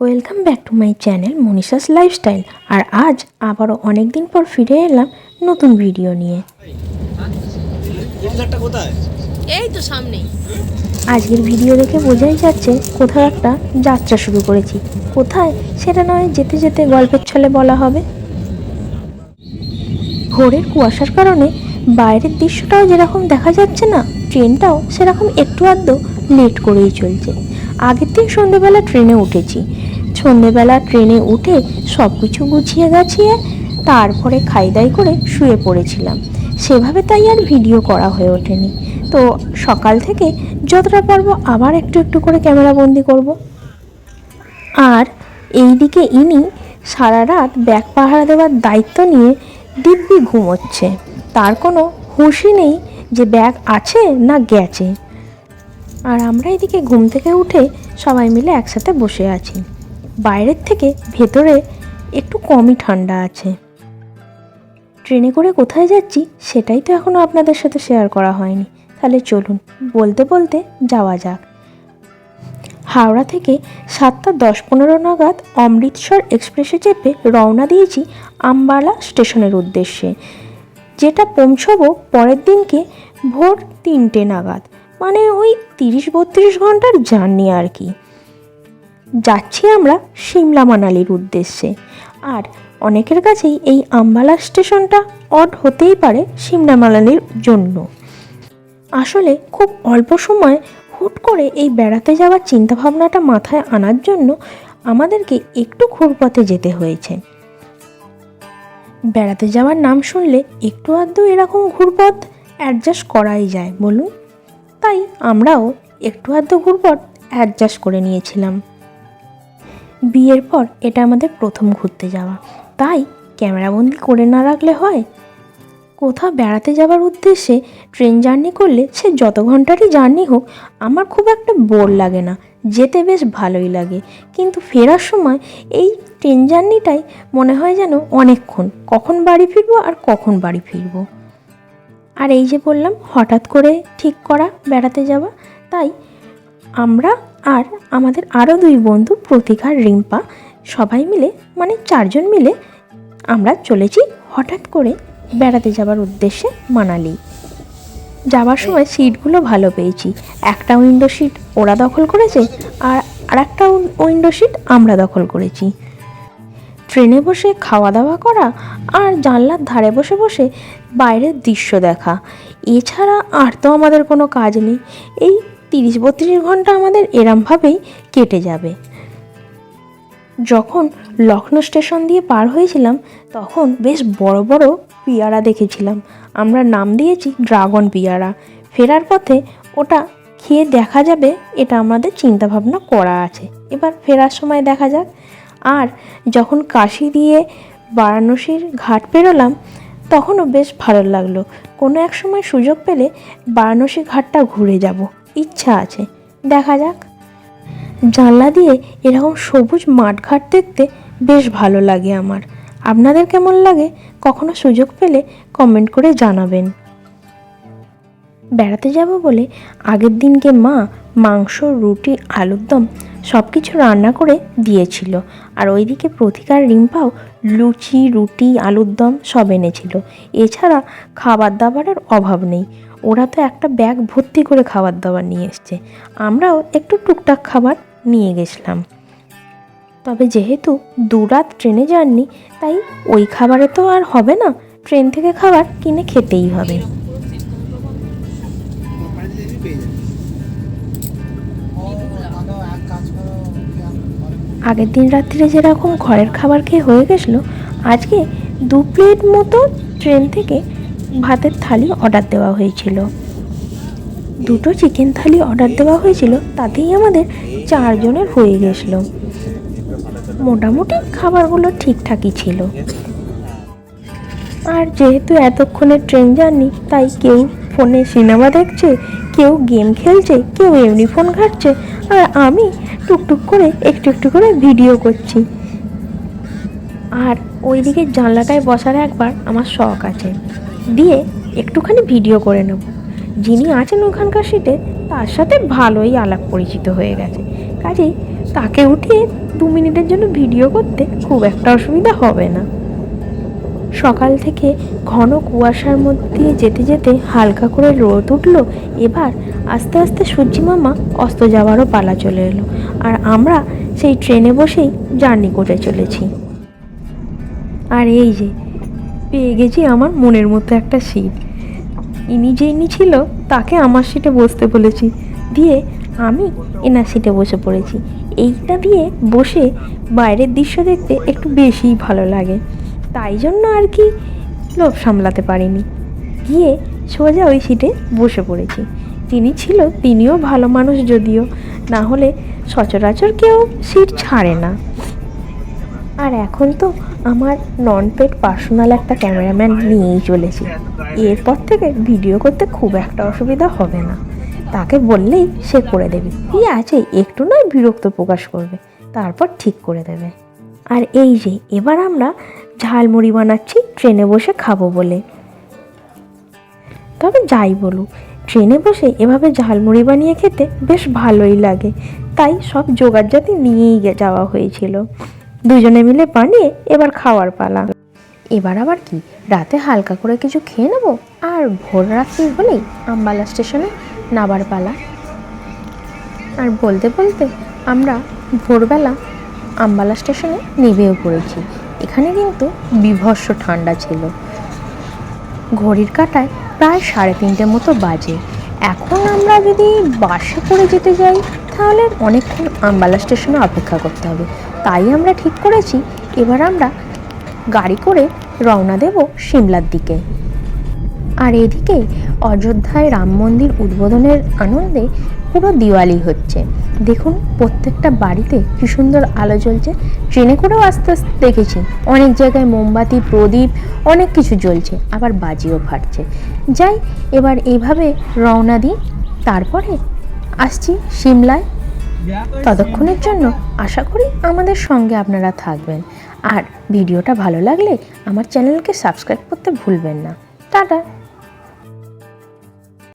Welcome back to my channel Manisha's lifestyle আর আজ আবারও অনেক দিন পর ফিরে এলাম নতুন ভিডিও নিয়ে। এই তো সামনেই। আজকের ভিডিও দেখে বোঝাই যাচ্ছে কোথাও একটা যাত্রা শুরু করেছি। কোথায়? সেটা নয় যেতে যেতে গল্পের ছলে বলা হবে। ভোরের কুয়াশার কারণে বাইরের দৃশ্যটাও যেরকম দেখা যাচ্ছে না ট্রেনটাও সেরকম একটু আধটু লেট করেই চলছে। আগের দিন সন্ধেবেলা ট্রেনে উঠেছি। সন্ধেবেলা ট্রেনে উঠে সব কিছু গুছিয়ে গাছিয়ে তারপরে খাই দাই করে শুয়ে পড়েছিলাম। সেভাবে তাই আর ভিডিও করা হয়ে ওঠেনি। তো সকাল থেকে যতটা পারব আবার একটু একটু করে ক্যামেরা বন্দি করব। আর এইদিকে ইনি সারা রাত ব্যাগ পাহারা দেওয়ার দায়িত্ব নিয়ে দিব্যি ঘুমোচ্ছে। তার কোনো হুঁশই নেই যে ব্যাগ আছে না গেছে। আর আমরা এদিকে ঘুম থেকে উঠে সবাই মিলে একসাথে বসে আছি। বাইরের থেকে ভেতরে একটু কমই ঠান্ডা আছে। ট্রেনে করে কোথায় যাচ্ছি সেটাই তো এখনও আপনাদের সাথে শেয়ার করা হয়নি। তাহলে চলুন, বলতে বলতে যাওয়া যাক। হাওড়া থেকে সাতটা দশ পনেরো নাগাদ অমৃতসর এক্সপ্রেসে চেপে রওনা দিয়েছি আম্বালা স্টেশনের উদ্দেশ্যে। যেটা পৌঁছবো পরের দিনকে ভোর তিনটে নাগাদ। মানে ওই তিরিশ বত্রিশ ঘণ্টার জার্নি আর কি। যাচ্ছি আমরা সিমলা মানালির উদ্দেশ্যে। আর অনেকের কাছেই এই আম্বালা স্টেশনটা অড হতেই পারে সিমলা মানালির জন্য। আসলে খুব অল্প সময় হুট করে এই বেড়াতে যাওয়ার চিন্তাভাবনাটা মাথায় আনার জন্য আমাদেরকে একটু ঘুরপথে যেতে হয়েছে। বেড়াতে যাওয়ার নাম শুনলে একটু আধটু এরকম ঘুরপথ অ্যাডজাস্ট করাই যায়, বলুন? তাই আমরাও একটু আধটু ঘুরপথ অ্যাডজাস্ট করে নিয়েছিলাম। বিয়ের পর এটা আমাদের প্রথম ঘুরতে যাওয়া। তাই ক্যামেরাবন্দি করে না রাখলে হয়? কোথাও বেড়াতে যাওয়ার উদ্দেশ্যে ট্রেন জার্নি করলে সে যত ঘন্টারই জার্নি হোক, আমার খুব একটা বোর লাগে না, যেতে বেশ ভালোই লাগে। কিন্তু ফেরার সময় এই ট্রেন জার্নিটাই মনে হয় যেন অনেকক্ষণ, কখন বাড়ি ফিরবো আর কখন বাড়ি ফিরবো। আর এই যে বললাম, হঠাৎ করে ঠিক করা বেড়াতে যাওয়া, তাই আমরা আর আমাদের আরও দুই বন্ধু প্রতীক আর রিম্পা, সবাই মিলে মানে চারজন মিলে আমরা চলেছি হঠাৎ করে বেড়াতে যাবার উদ্দেশ্যে মানালি। যাওয়ার সময় সিটগুলো ভালো পেয়েছি। একটা উইন্ডো সিট ওরা দখল করেছে আর আর একটা উইন্ডো সিট আমরা দখল করেছি। ট্রেনে বসে খাওয়া দাওয়া করা আর জানলার ধারে বসে বসে বাইরের দৃশ্য দেখা। এছাড়া আর তো আমাদের কোনো কাজ নেই। এই তিরিশ বত্রিশ ঘণ্টা আমাদের এরমভাবেই কেটে যাবে। যখন লখনৌ স্টেশন দিয়ে পার হয়েছিলাম, তখন বেশ বড় বড় পিয়ারা দেখেছিলাম। আমরা নাম দিয়েছি ড্রাগন পিয়ারা। ফেরার পথে ওটা খেয়ে দেখা যাবে, এটা আমাদের চিন্তাভাবনা করা আছে। এবার ফেরার সময় দেখা যাক। আর যখন কাশি দিয়ে বারাণসীর ঘাট পেরোলাম, তখনও বেশ ভালো লাগল। কোনো এক সময় সুযোগ পেলে বারাণসী ঘাটটা ঘুরে যাব। ইচ্ছা আছে। দেখা যাক। জানলা দিয়ে এরকম সবুজ মাঠঘাট দেখতে বেশ ভালো লাগে আমার। আপনাদের কেমন লাগে? কখনো সুযোগ পেলে কমেন্ট করে জানাবেন। বেড়াতে যাব বলে আগের দিনকে মা মাংস, রুটি, আলুর দম সব কিছু রান্না করে দিয়েছিল। আর ওইদিকে প্রতিকার রিম্পাও লুচি, রুটি, আলুর দম সব এনেছিল। এছাড়া খাবার দাবারের অভাব নেই। ওরা তো একটা ব্যাগ ভর্তি করে খাবার দাবার নিয়ে এসছে। আমরাও একটু টুকটাক খাবার নিয়ে গেছিলাম। তবে যেহেতু দু রাত ট্রেনে যাননি, তাই ওই খাবারে তো আর হবে না। ট্রেন থেকে খাবার কিনে খেতেই হবে। আগের দিন রাত্রিরে যেরকম ঘরের খাবার খেয়ে হয়ে গেছিল, আজকে দু প্লেট মতো ট্রেন থেকে ভাতের থালি অর্ডার দেওয়া হয়েছিল। দুটো চিকেন থালি অর্ডার দেওয়া হয়েছিল, তাতেই আমাদের চারজনের হয়ে গেছিল। মোটামুটি খাবারগুলো ঠিকঠাকই ছিল। আর যেহেতু এতক্ষণের ট্রেন জার্নি তাই কেউ ফোনে সিনেমা দেখছে, কেউ গেম খেলছে, কেউ এমনি ফোন ঘাটছে, আর আমি টুকটুক করে একটু একটু করে ভিডিও করছি। আর ওইদিকে জানলাটায় বসার একবার আমার শখ আছে। দিয়ে একটুখানি ভিডিও করে নেব। যিনি আছেন ওখানকার সিটে, তার সাথে ভালোই আলাপ পরিচিত হয়ে গেছে। কাজেই তাকে উঠিয়ে দু মিনিটের জন্য ভিডিও করতে খুব একটা অসুবিধা হবে না। সকাল থেকে ঘন কুয়াশার মধ্যে যেতে যেতে হালকা করে রোদ উঠল। এবার আস্তে আস্তে সূর্যি মামা অস্ত যাওয়ারও পালা চলে এলো। আর আমরা সেই ট্রেনে বসেই জার্নি করে চলেছি। আর এই যে পেয়ে গেছি আমার মনের মতো একটা সিট ইনি যে ইনি ছিল, তাকে আমার সিটে বসতে বলেছি। দিয়ে আমি এনার সিটে বসে পড়েছি। এইটা দিয়ে বসে বাইরের দৃশ্য দেখতে একটু বেশিই ভালো লাগে। তাই জন্য আর কি লোভ সামলাতে পারিনি। গিয়ে সোজা ওই সিটে বসে পড়েছি। তিনি ছিল তিনিও ভালো মানুষ যদিও, না হলে সচরাচর কেউ সিট ছাড়ে না। আর এখন তো আমার নন পেড পার্সোনাল একটা ক্যামেরাম্যান নিয়েই চলেছি। এরপর থেকে ভিডিও করতে খুব একটা অসুবিধা হবে না। তাকে বললেই সে করে দেবে। কি আছে, একটু নয়, বিরক্ত প্রকাশ করবে। তারপর ঠিক করে দেবে। আর এই যে, এবার আমরা ঝালমুড়ি বানাচ্ছি, ট্রেনে বসে খাব বলে। তবে যাই বলুক, ট্রেনে বসে এভাবে ঝালমুড়ি বানিয়ে খেতে বেশ ভালোই লাগে। তাই সব জোগাড় জাতি নিয়েই যাওয়া হয়েছিল। দুজনে মিলে বানিয়ে এবার খাওয়ার পালা। এবার আবার কি? রাতে হালকা করে কিছু খেয়ে নেব? আর ভোর রাত্রি হলেই আম্বালা স্টেশনে নাবার পালা। আর বলতে বলতে আমরা ভোরবেলা আম্বালা স্টেশনে নেবেও পড়েছি। এখানে কিন্তু বিভৎস ঠান্ডা ছিল। ঘড়ির কাঁটায় প্রায় সাড়ে তিনটে মতো বাজে। এখন আমরা যদি বাসে করে যেতে যাই তাহলে অনেকক্ষণ আম্বালা স্টেশনে অপেক্ষা করতে হবে। তাই আমরা ঠিক করেছি, এবার আমরা গাড়ি করে রওনা দেব সিমলার দিকে। আর এদিকে অযোধ্যায় রাম মন্দির উদ্বোধনের আনন্দে পুরো দিওয়ালি হচ্ছে। দেখুন, প্রত্যেকটা বাড়িতে কি সুন্দর আলো জ্বলছে। ট্রেনে করেও আস্তে আস্তে দেখেছি, অনেক জায়গায় মোমবাতি, প্রদীপ, অনেক কিছু জ্বলছে, আবার বাজিও ফাটছে। যাই, এবার এইভাবে রওনা দিই, তারপরে আসছি সিমলায়। ততক্ষণের জন্য আশা করি আমাদের সঙ্গে আপনারা থাকবেন। আর ভিডিওটা ভালো লাগলে আমার চ্যানেলকে সাবস্ক্রাইব করতে ভুলবেন না। টাটা।